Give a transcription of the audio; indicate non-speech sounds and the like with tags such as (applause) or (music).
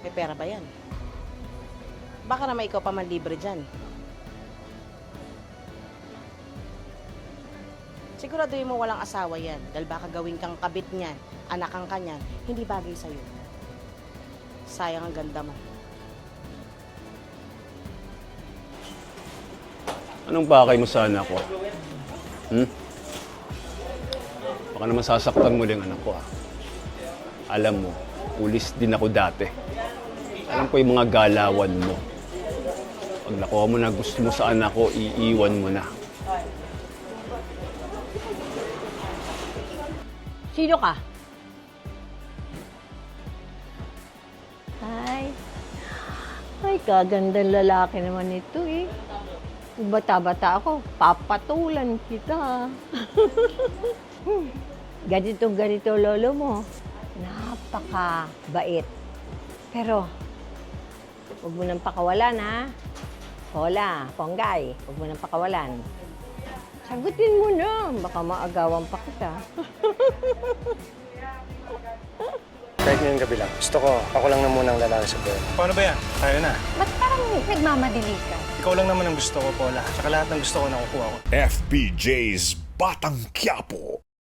may pera ba yan? Baka naman ikaw pa man libre dyan. Siguraduhin mo walang asawa yan dahil baka gawin kang kabit niyan, anak kang kanyan, hindi bagay sa'yo. Sayang ang ganda mo. Anong pakay mo sa anak ko? Hmm? Baka naman sasaktan mo lang anak ko ah. Alam mo, pulis din ako dati. Alam ko yung mga galawan mo. Pag nakuha mo na gusto mo sa anak ko, iiwan mo na. Sino ka? Ay. Ay, kagandang lalaki naman ito eh. Bata-bata ako, papatulan kita. (laughs) Ganitong ganito lolo mo. Napaka-bait. Pero, huwag mo nang pakawalan ha. Hola, ponggay, huwag mo nang pakawalan. Sagutin mo na, baka maagawan pa kita. (laughs) Kahit ngayong gabi lang. Gusto ko, ako lang na muna ang lalaki sa buhay. Paano ba yan? Tayo na. Ba't parang nagmamadali ka? Ikaw lang naman ang gusto ko, Paula. Tsaka lahat ng gusto ko nakukuha ko. FPJ's Batang Quiapo.